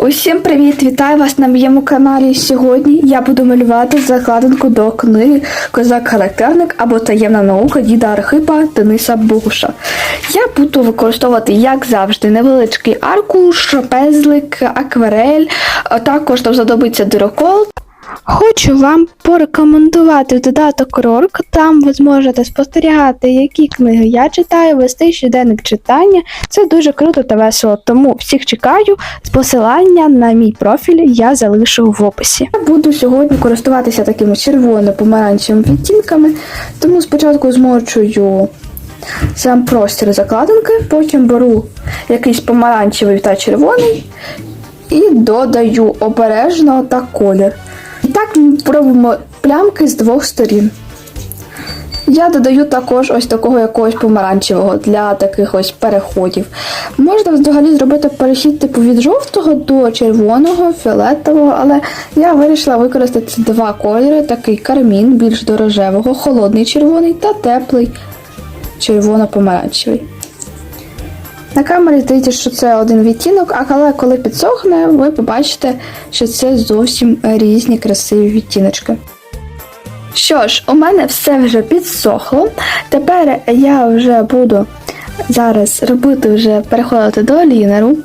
Усім привіт! Вітаю вас на моєму каналі. Сьогодні я буду малювати закладинку до книги Козак-характерник або таємна наука діда Архипа Дениса Буша. Я буду використовувати, як завжди, невеличкий аркуш, пезлик, акварель, а також там знадобиться дирокол. Хочу вам порекомендувати додаток Рорк. Там ви зможете спостерігати, які книги я читаю, вести щоденник читання. Це дуже круто та весело. Тому всіх чекаю. Посилання на мій профіль я залишу в описі. Я буду сьогодні користуватися такими червоно-помаранчевими відтінками, тому спочатку змочую сам простір закладинки, потім беру якийсь помаранчевий та червоний і додаю обережно та колір. Так ми робимо плямки з двох сторін. Я додаю також ось такого якогось помаранчевого для таких ось переходів. Можна взагалі зробити перехід типу від жовтого до червоного, фіолетового, але я вирішила використати два кольори: такий кармін, більш до рожевого, холодний червоний та теплий червоно-помаранчевий. На камері здається, що це один відтінок, а коли, підсохне, ви побачите, що це зовсім різні красиві відтіночки. Що ж, у мене все вже підсохло. Тепер я вже буду зараз робити вже переходити до лінеру.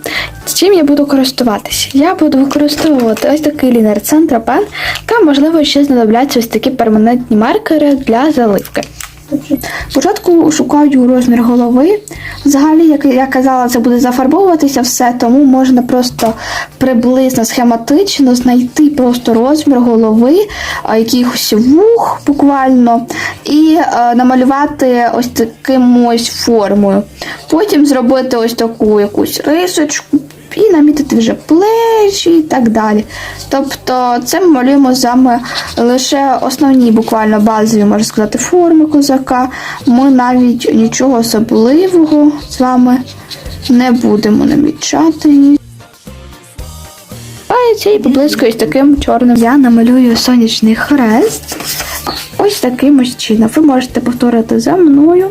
Чим я буду користуватися? Я буду використовувати ось такий лінер Центропен, та, можливо, ще знадобляться ось такі перманентні маркери для заливки. Спочатку шукаю розмір голови. Взагалі, як я казала, це буде зафарбовуватися все, тому можна просто приблизно схематично знайти просто розмір голови, якихось вух буквально, і е, намалювати ось таким ось формою. Потім зробити ось таку якусь рисочку. І намітити вже плечі і так далі. Тобто це ми малюємо вами лише основні, буквально базові, можна сказати, форми козака. Ми навіть нічого особливого з вами не будемо намічати. А цією поблискою таким чорним я намалюю сонячний хрест. Ось таким ось чином. Ви можете повторити за мною.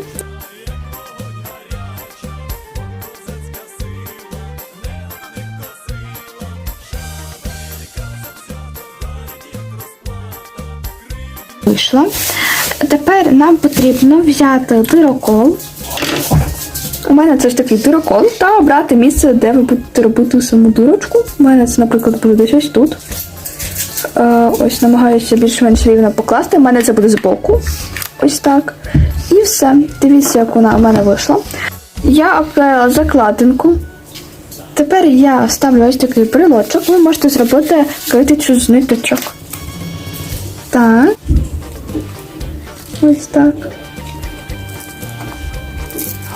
Вийшло. Тепер нам потрібно взяти дирокол. У мене це ж такий дирокол, та обрати місце, де ви будете робити саму дирочку. У мене це, наприклад, буде десь ось тут. Е, ось намагаюся більш-менш рівно покласти. У мене це буде збоку. Ось так. І все. Дивіться, як вона у мене вийшла. Я обклеїла закладинку. Тепер я ставлю ось такий брелочок. Ви можете зробити китичу з ниточок. Так. Ось так.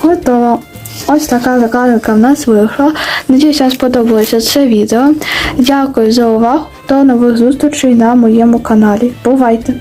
Готово. Ось така закладинка в нас вийшла. Надіюсь, вам сподобалося це відео. Дякую за увагу. До нових зустрічей на моєму каналі. Бувайте!